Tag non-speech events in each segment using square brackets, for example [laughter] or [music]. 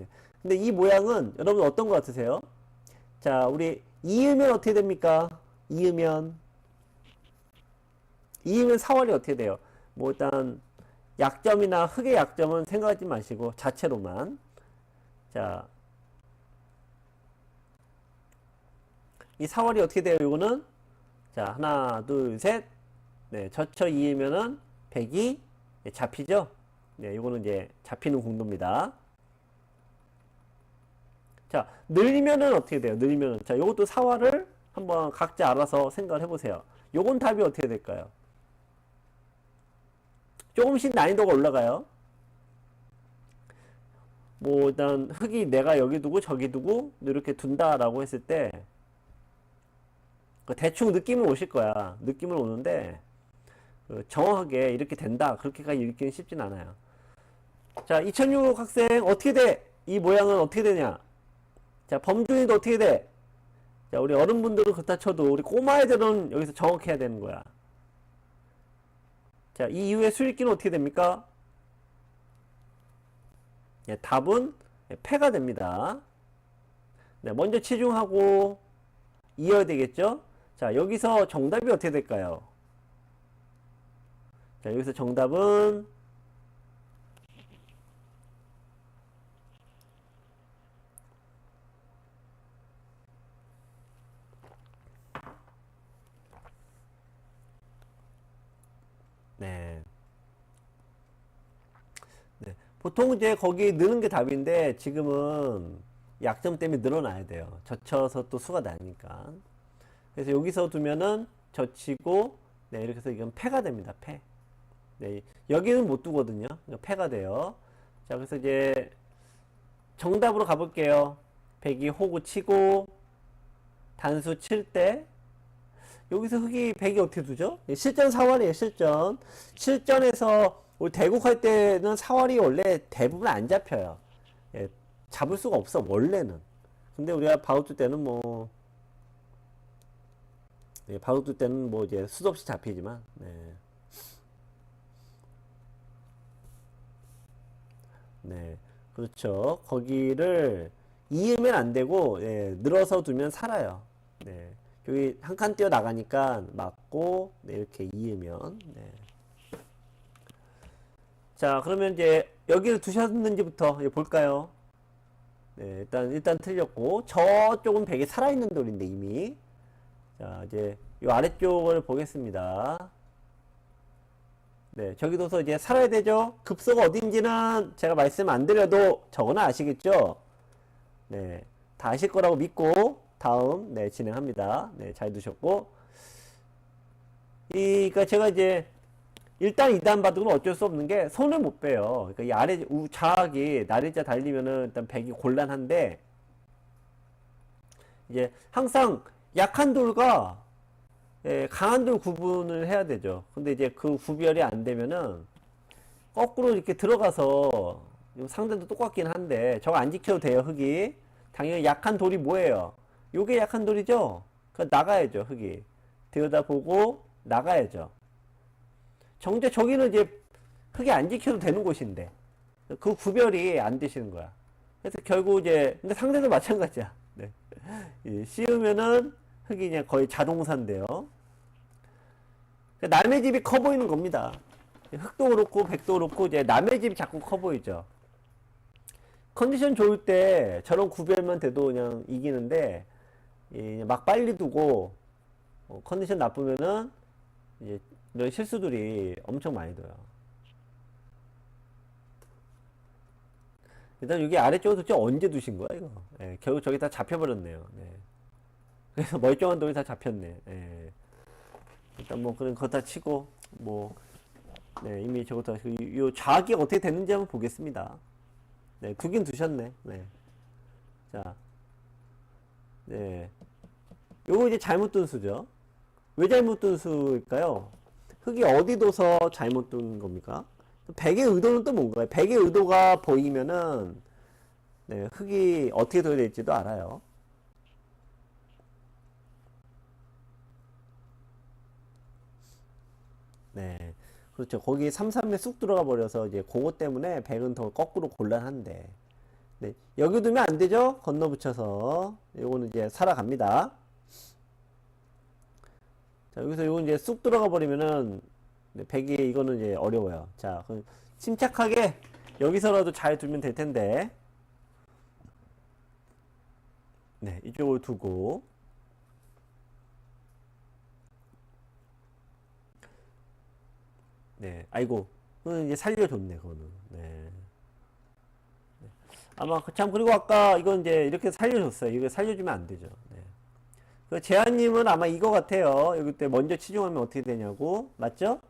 네. 근데 이 모양은 여러분 어떤 것 같으세요? 자, 우리 이으면 어떻게 됩니까? 이으면 이으면 사월이 어떻게 돼요? 뭐 일단 약점이나 흑의 약점은 생각하지 마시고 자체로만 자, 이 사월이 어떻게 돼요? 이거는 자 하나 둘 셋 네, 젖혀 이으면은 백이 네, 잡히죠? 네, 이거는 이제 잡히는 공도입니다. 자, 늘리면은 어떻게 돼요? 늘리면은 자, 요것도 사화를 한번 각자 알아서 생각을 해보세요. 요건 답이 어떻게 될까요? 조금씩 난이도가 올라가요. 뭐 일단 흙이 내가 여기 두고 저기 두고 이렇게 둔다라고 했을 때그 대충 느낌은 오실 거야. 느낌은 오는데 그 정확하게 이렇게 된다 그렇게까지 읽기는 쉽진 않아요. 자, 2006 학생 어떻게 돼? 이 모양은 어떻게 되냐? 자, 범준이도 어떻게 돼? 자, 우리 어른분들은 그렇다 쳐도 우리 꼬마 애들은 여기서 정확해야 되는 거야. 자, 이 이후에 수익기는 어떻게 됩니까? 예, 답은 패가 됩니다. 네, 먼저 치중하고 이어야 되겠죠? 자, 여기서 정답이 어떻게 될까요? 자, 여기서 정답은 네. 네. 보통 이제 거기 넣는 게 답인데 지금은 약점 때문에 늘어나야 돼요. 젖혀서 또 수가 나니까. 그래서 여기서 두면은 젖히고 네, 이렇게 해서 이건 패가 됩니다. 패. 네. 여기는 못 두거든요. 패가 돼요. 자, 그래서 이제 정답으로 가볼게요. 백이 호구 치고 단수 칠 때 여기서 흑이 100이 어떻게 두죠? 예, 실전 4월이에요, 실전. 실전에서 대국할 때는 4월이 원래 대부분 안 잡혀요. 예, 잡을 수가 없어, 원래는. 근데 우리가 바우투 때는 뭐, 예, 바우투 때는 뭐 이제 수도 없이 잡히지만, 네. 네. 그렇죠. 거기를 이으면 안 되고, 예, 늘어서 두면 살아요. 네. 여기 한 칸 뛰어 나가니까 맞고 네, 이렇게 이으면 네. 자 그러면 이제 여기를 두셨는지부터 볼까요? 네, 일단 일단 틀렸고 저쪽은 백이 살아있는 돌인데 이미 자 이제 이 아래쪽을 보겠습니다. 네 저기도서 이제 살아야 되죠. 급소가 어딘지는 제가 말씀 안 드려도 저거는 아시겠죠? 네, 다 아실 거라고 믿고 다음 네 진행합니다. 네 잘 두셨고 이 그러니까 제가 이제 일단 2단 바둑은 어쩔 수 없는 게 손을 못 빼요. 그러니까 이 아래 우 좌악이 날일자 달리면은 일단 백이 곤란한데 이제 항상 약한 돌과 예, 강한 돌 구분을 해야 되죠. 근데 이제 그 구별이 안 되면은 거꾸로 이렇게 들어가서 상대도 똑같긴 한데 저거 안 지켜도 돼요 흙이 당연히 약한 돌이 뭐예요 요게 약한 돌이죠? 그 나가야죠, 흙이. 들여다보고 나가야죠. 정제 저기는 이제 흙이 안 지켜도 되는 곳인데 그 구별이 안 되시는 거야. 그래서 결국 이제 근데 상대도 마찬가지야. 네. 예, 씌우면은 흙이 그냥 거의 자동사인데요. 그러니까 남의 집이 커 보이는 겁니다. 흙도 그렇고 백도 그렇고 이제 남의 집이 자꾸 커 보이죠. 컨디션 좋을 때 저런 구별만 돼도 그냥 이기는데 예, 막 빨리 두고 어, 컨디션 나쁘면은 이제 이런 실수들이 엄청 많이 둬요. 일단 여기 아래쪽에 도대체 언제 두신 거야 이거? 예, 결국 저기 다 잡혀버렸네요. 네. 그래서 [laughs] 멀쩡한 돌이 다 잡혔네. 예. 일단 뭐 그런 거 다 치고 뭐 네, 이미 저것도 요 좌악이 어떻게 됐는지 한번 보겠습니다. 네, 두긴 두셨네. 네. 자, 네. 요거 이제 잘못 둔 수죠. 왜 잘못 둔 수일까요? 흙이 어디 둬서 잘못 둔 겁니까? 백의 의도는 또 뭔가요? 백의 의도가 보이면은, 네, 흙이 어떻게 둬야 될지도 알아요. 네. 그렇죠. 거기 3, 3에 쑥 들어가 버려서 이제 그것 때문에 백은 더 거꾸로 곤란한데. 네, 여기 두면 안 되죠? 건너 붙여서. 요거는 이제 살아갑니다. 자, 여기서 요거 이제 쑥 들어가 버리면은, 네, 백이 이거는 이제 어려워요. 자, 그럼 침착하게 여기서라도 잘 두면 될 텐데. 네, 이쪽을 두고. 네, 아이고, 그건 이제 살려줬네, 그거는. 네. 아마 그- 참 그리고 아까 이건 이제 이렇게 살려줬어요. 이거 살려주면 안 되죠. 네. 그 재한님은 아마 이거 같아요. 여기 때 먼저 치중하면 어떻게 되냐고 맞죠?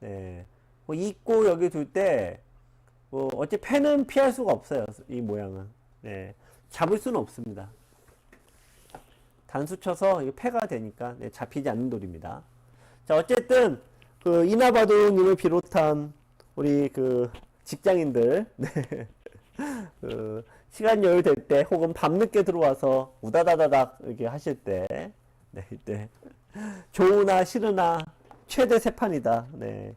네. 뭐 있고 여기 둘 때 뭐 어째 패는 피할 수가 없어요. 이 모양은. 네. 잡을 수는 없습니다. 단수 쳐서 패가 되니까 네, 잡히지 않는 돌입니다. 자 어쨌든 그 이나바도님을 비롯한 우리 그 직장인들 네. [laughs] 그 시간 여유 될 때 혹은 밤늦게 들어와서 우다다다닥 이렇게 하실 때 네, 이때 좋으나 싫으나 최대 세 판이다. 네.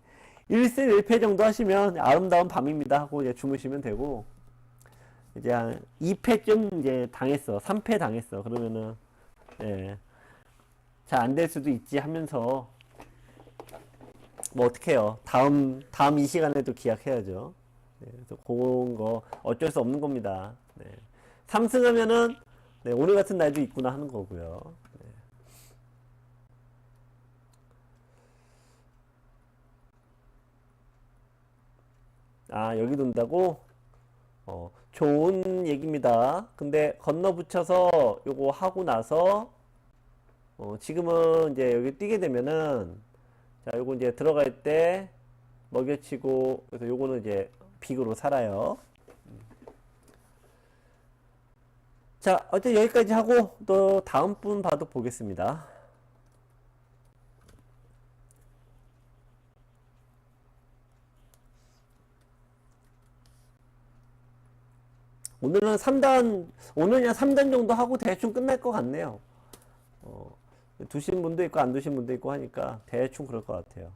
1승 1패 정도 하시면 아름다운 밤입니다 하고 이제 주무시면 되고 이제 한 2패쯤 이제 당했어. 3패 당했어. 그러면은 예. 잘안 될 수도 있지 하면서 뭐 어떡해요. 다음 다음 이 시간에도 기약해야죠. 네, 그래서 그런 거 어쩔 수 없는 겁니다. 네. 3승하면은 네, 오늘 같은 날도 있구나 하는 거고요. 네. 아, 여기 돈다고? 어, 좋은 얘기입니다. 근데 건너 붙여서 요거 하고 나서 어, 지금은 이제 여기 뛰게 되면은 자, 요거 이제 들어갈 때 먹여치고 그래서 요거는 이제 빅으로 살아요. 자, 어쨌든 여기까지 하고 또 다음 분 봐도 보겠습니다. 오늘은 3단, 오늘 그냥 3단 정도 하고 대충 끝날 것 같네요. 어, 두신 분도 있고 안 두신 분도 있고 하니까 대충 그럴 것 같아요.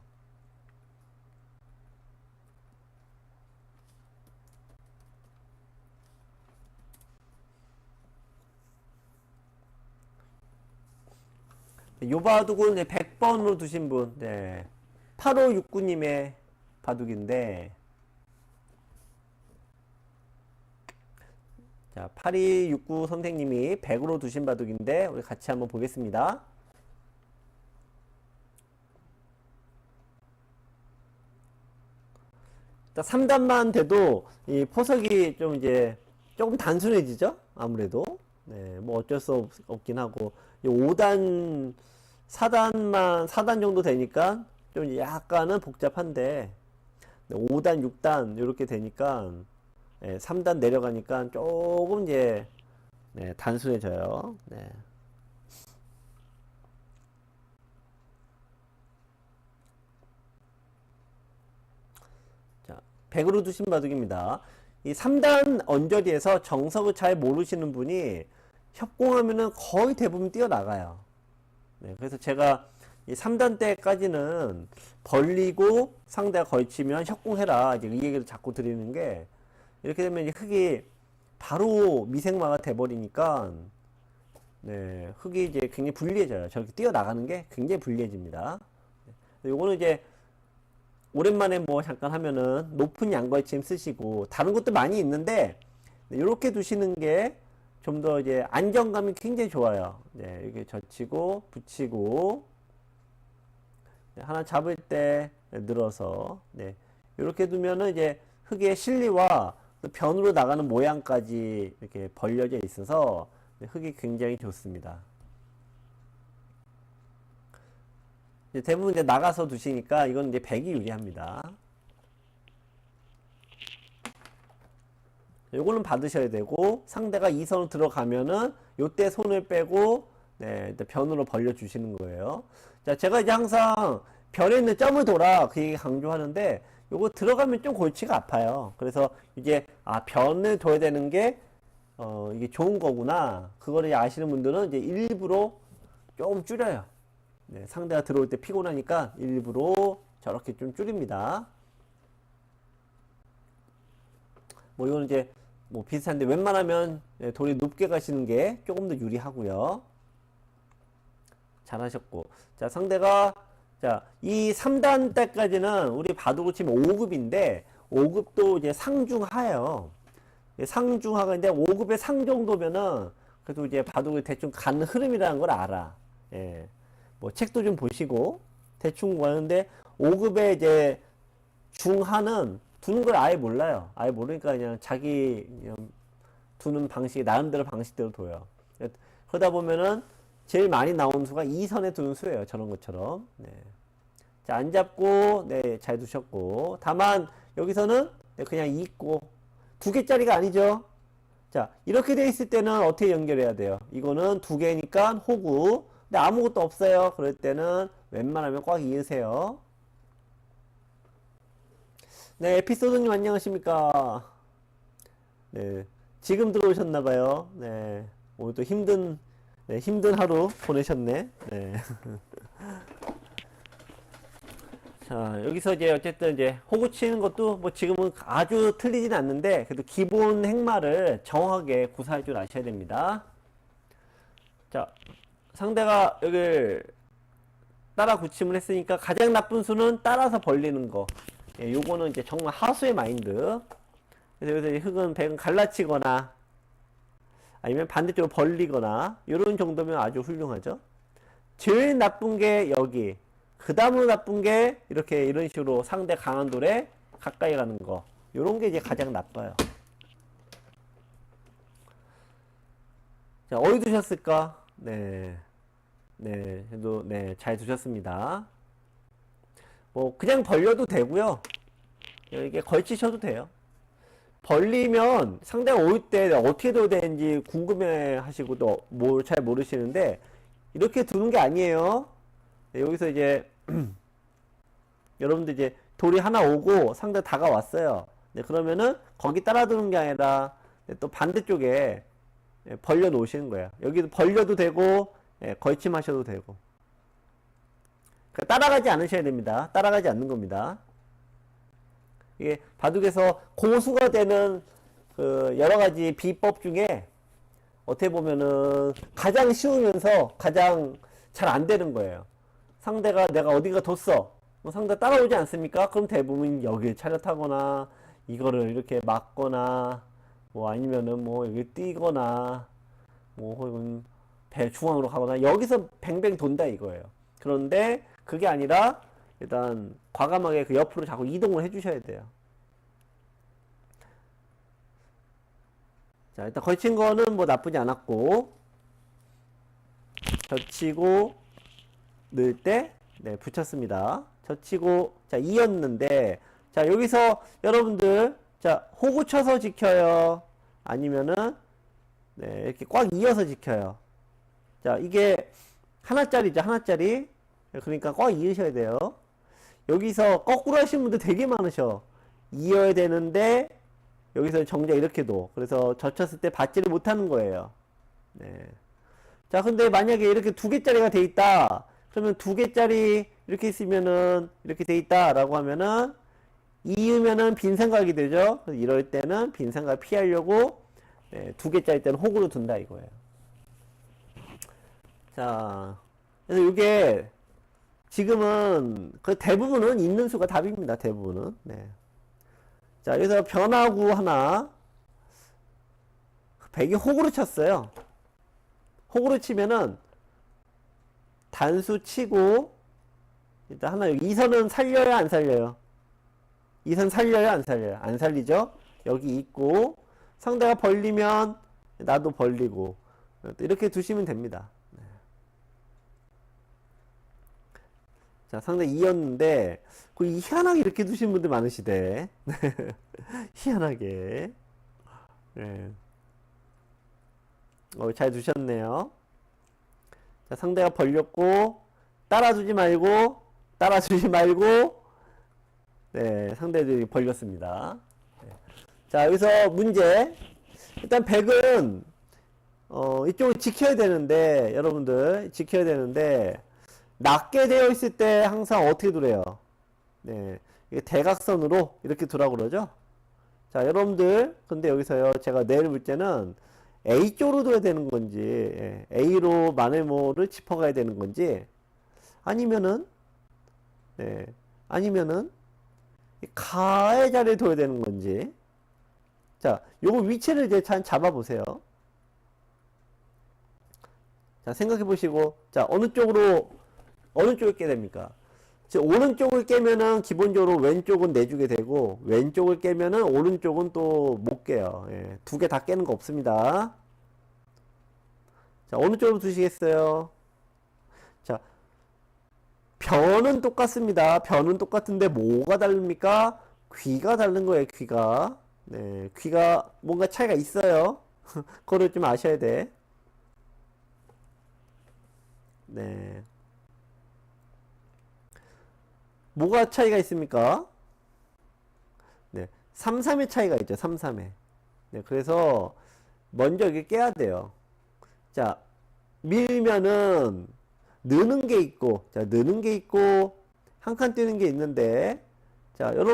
요 바둑은 100번으로 두신 분, 네. 8569님의 바둑인데, 자, 8269 선생님이 100으로 두신 바둑인데, 우리 같이 한번 보겠습니다. 자, 3단만 돼도 이 포석이 좀 이제 조금 단순해지죠? 아무래도. 네, 뭐 어쩔 수 없, 없긴 하고. 이 5단, 4단만, 4단 정도 되니까 좀 약간은 복잡한데, 5단, 6단, 이렇게 되니까, 네, 3단 내려가니까 조금 이제, 네, 단순해져요. 네. 자, 100으로 두신 바둑입니다. 이 3단 언저리에서 정석을 잘 모르시는 분이 협공하면은 거의 대부분 뛰어나가요. 네, 그래서 제가 이 3단 때까지는 벌리고 상대가 걸치면 협공해라. 이제 이 얘기를 자꾸 드리는 게 이렇게 되면 이제 흙이 바로 미생마가 돼버리니까 네, 흙이 이제 굉장히 불리해져요. 저렇게 뛰어나가는 게 굉장히 불리해집니다. 네, 요거는 이제 오랜만에 뭐 잠깐 하면은 높은 양걸침 쓰시고 다른 것도 많이 있는데 이렇게 두시는 게 좀 더 이제 안정감이 굉장히 좋아요. 네, 이렇게 젖히고 붙이고 네, 하나 잡을 때 늘어서 네, 이렇게 두면은 이제 흙의 실리와 또 변으로 나가는 모양까지 이렇게 벌려져 있어서 네, 흙이 굉장히 좋습니다. 대부분 이제 나가서 두시니까 이건 이제 백이 유리합니다. 요거는 받으셔야 되고 상대가 2선으로 들어가면은 요때 손을 빼고 네, 변으로 벌려 주시는 거예요. 자, 제가 이제 항상 변에 있는 점을 돌아 그 얘기 강조하는데 요거 들어가면 좀 골치가 아파요. 그래서 이게 아 변을 둬야 되는 게 어, 이게 좋은 거구나. 그거를 아시는 분들은 이제 일부러 조금 줄여요. 네, 상대가 들어올 때 피곤하니까 일부러 저렇게 좀 줄입니다. 뭐 이거는 이제 뭐 비슷한데 웬만하면 예, 돌이 높게 가시는 게 조금 더 유리하고요. 잘하셨고. 자, 상대가 자, 이 3단 때까지는 우리 바둑을 치면 5급인데 5급도 이제 상중하예요. 예, 상중하가 인데 5급의 상 정도면은 그래도 이제 바둑이 대충 가는 흐름이라는 걸 알아. 예. 뭐 책도 좀 보시고 대충 보는데 5급의 이제 중하는 두는 걸 아예 몰라요. 아예 모르니까 그냥 자기 그냥 두는 방식이 나름대로 방식대로 둬요. 그러다 보면은 제일 많이 나오는 수가 2선에 두는 수예요. 저런 것처럼. 네. 자, 안 잡고, 네, 잘 두셨고. 다만, 여기서는 네, 그냥 있고. 두 개짜리가 아니죠. 자, 이렇게 돼 있을 때는 어떻게 연결해야 돼요? 이거는 두 개니까 호구. 근데 아무것도 없어요. 그럴 때는 웬만하면 꽉 이으세요. 네, 에피소드님 안녕하십니까? 네, 지금 들어오셨나봐요. 네, 오늘 또 힘든, 네, 힘든 하루 보내셨네. 네. [laughs] 자, 여기서 이제 어쨌든 이제 호구 치는 것도 뭐 지금은 아주 틀리진 않는데 그래도 기본 행마를 정확하게 구사할 줄 아셔야 됩니다. 자, 상대가 여기를 따라 굳힘을 했으니까 가장 나쁜 수는 따라서 벌리는 거. 예, 요거는 이제 정말 하수의 마인드. 그래서 여기서 이 흙은 백은 갈라치거나 아니면 반대쪽으로 벌리거나 이런 정도면 아주 훌륭하죠. 제일 나쁜 게 여기. 그 다음으로 나쁜 게 이렇게 이런 식으로 상대 강한 돌에 가까이 가는 거. 요런 게 이제 가장 나빠요. 자, 어디 두셨을까? 네. 네, 그래도, 네, 잘 두셨습니다. 뭐, 그냥 벌려도 되고요 이게 걸치셔도 돼요. 벌리면 상대가 올 때 어떻게 둬야 되는지 궁금해 하시고 또뭘잘 모르시는데, 이렇게 두는 게 아니에요. 네, 여기서 이제, [clears throat] 여러분들 이제 돌이 하나 오고 상대 다가왔어요. 네, 그러면은 거기 따라 두는 게 아니라 네, 또 반대쪽에 예, 벌려 놓으시는 거예요. 여기도 벌려도 되고 예, 걸침하셔도 되고 그러니까 따라가지 않으셔야 됩니다. 따라가지 않는 겁니다. 이게 바둑에서 고수가 되는 그 여러 가지 비법 중에 어떻게 보면은 가장 쉬우면서 가장 잘 안 되는 거예요. 상대가 내가 어디가 뒀어. 뭐 상대 따라오지 않습니까? 그럼 대부분 여기를 차렷하거나 이거를 이렇게 막거나 뭐 아니면은 뭐 여기 뛰거나 뭐 혹은 배 중앙으로 가거나 여기서 뱅뱅 돈다 이거예요. 그런데 그게 아니라 일단 과감하게 그 옆으로 자꾸 이동을 해주셔야 돼요. 자 일단 걸친 거는 뭐 나쁘지 않았고 젖히고 넣을 때 네, 붙였습니다. 젖히고 자 이었는데 자 여기서 여러분들 자 호구 쳐서 지켜요. 아니면은 네, 이렇게 꽉 이어서 지켜요. 자 이게 하나짜리죠 하나짜리 그러니까 꽉 이으셔야 돼요. 여기서 거꾸로 하시는 분들 되게 많으셔. 이어야 되는데 여기서 정작 이렇게 도 그래서 젖혔을 때 받지를 못하는 거예요. 네. 자 근데 만약에 이렇게 두 개짜리가 돼 있다. 그러면 두 개짜리 이렇게 있으면은 이렇게 돼 있다라고 하면은 이으면은 빈 생각이 되죠. 이럴 때는 빈 생각 피하려고 네, 두 개짜리 때는 호구로 둔다 이거예요. 자, 그래서 이게 지금은 그 대부분은 있는 수가 답입니다. 대부분은. 네. 자, 여기서 변화구 하나 백이 호구로 쳤어요. 호구로 치면은 단수 치고 일단 하나 여기 이선은 살려요 안 살려요? 이선 살려요 안 살려요? 안 살리죠? 여기 있고 상대가 벌리면 나도 벌리고 이렇게 두시면 됩니다. 자 상대 이었는데 그 희한하게 이렇게 두시는 분들 많으시대. [laughs] 희한하게. 네. 어, 잘 두셨네요. 자, 상대가 벌렸고 따라주지 말고 따라주지 말고 네, 상대들이 벌렸습니다. 네. 자, 여기서 문제. 일단 100은 어, 이쪽을 지켜야 되는데 여러분들 지켜야 되는데 낮게 되어 있을 때 항상 어떻게 두래요? 네. 대각선으로 이렇게 두라고 그러죠? 자, 여러분들, 근데 여기서요, 제가 내일 볼 때는 A 쪽으로 둬야 되는 건지, 예, A로 마네모를 짚어가야 되는 건지, 아니면은, 네, 아니면은, 이 가의 자리에 둬야 되는 건지, 자, 요거 위치를 이제 잘 잡아보세요. 자, 생각해 보시고, 자, 어느 쪽으로, 어느 쪽을 깨야 됩니까? 즉, 오른쪽을 깨면은 기본적으로 왼쪽은 내주게 되고, 왼쪽을 깨면은 오른쪽은 또 못 깨요. 예, 두 개 다 깨는 거 없습니다. 자, 어느 쪽으로 두시겠어요? 자, 변은 똑같습니다. 변은 똑같은데 뭐가 다릅니까? 귀가 다른 거예요, 귀가. 네, 귀가 뭔가 차이가 있어요. [laughs] 그거를 좀 아셔야 돼. 네. 뭐가 차이가 있습니까? 네. 3, 3의 차이가 있죠. 3, 3에. 네. 그래서 먼저 이게 깨야 돼요. 자, 밀면은 느는 게 있고, 자, 느는 게 있고, 한 칸 뛰는 게 있는데, 자, 여러분